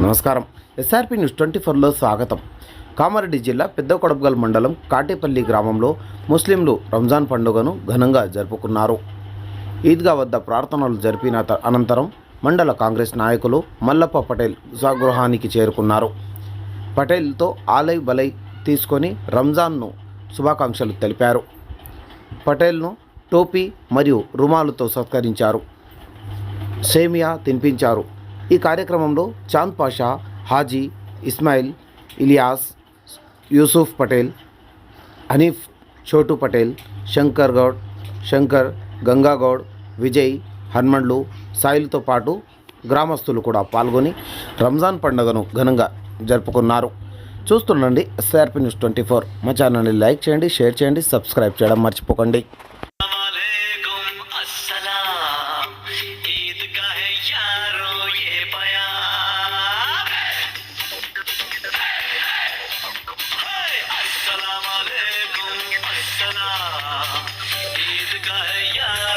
నమస్కారం. SRP news twenty ఫోర్లో స్వాగతం. కామారెడ్డి జిల్లా పెద్ద కొడపగల్ మండలం కాటేపల్లి గ్రామంలో ముస్లింలు రంజాన్ పండుగను ఘనంగా జరుపుకున్నారు. ఈద్గా వద్ద ప్రార్థనలు జరిపిన అనంతరం మండల కాంగ్రెస్ నాయకులు మల్లప్ప పటేల్ స్వగృహానికి చేరుకున్నారు. పటేల్తో ఆలై బలై తీసుకొని రంజాన్ను శుభాకాంక్షలు తెలిపారు. పటేల్ను టోపీ మరియు రుమాలుతో సత్కరించారు. సేమియా తినిపించారు. ఈ కార్యక్రమంలో చాంద్ పాషా హాజీ ఇస్మాయిల్ ఇలియాస్ యూసుఫ్ పటేల్ హనీఫ్ చోటు పటేల్ శంకర్ గౌడ్ శంకర్ గంగాగౌడ్ విజయ్ హన్మండ్లు సాయిలతో పాటు గ్రామస్తులు కూడా పాల్గొని రంజాన్ పండుగను ఘనంగా జరుపుకున్నారు. చూస్తుండండి ఎస్ఆర్పి న్యూస్ ట్వంటీ ఫోర్ మా ఛానల్ని లైక్ చేయండి షేర్ చేయండి సబ్స్క్రైబ్ చేయడం మర్చిపోకండి. सलाम। ईद का ये बया अस्सलाम। ईद का है यार।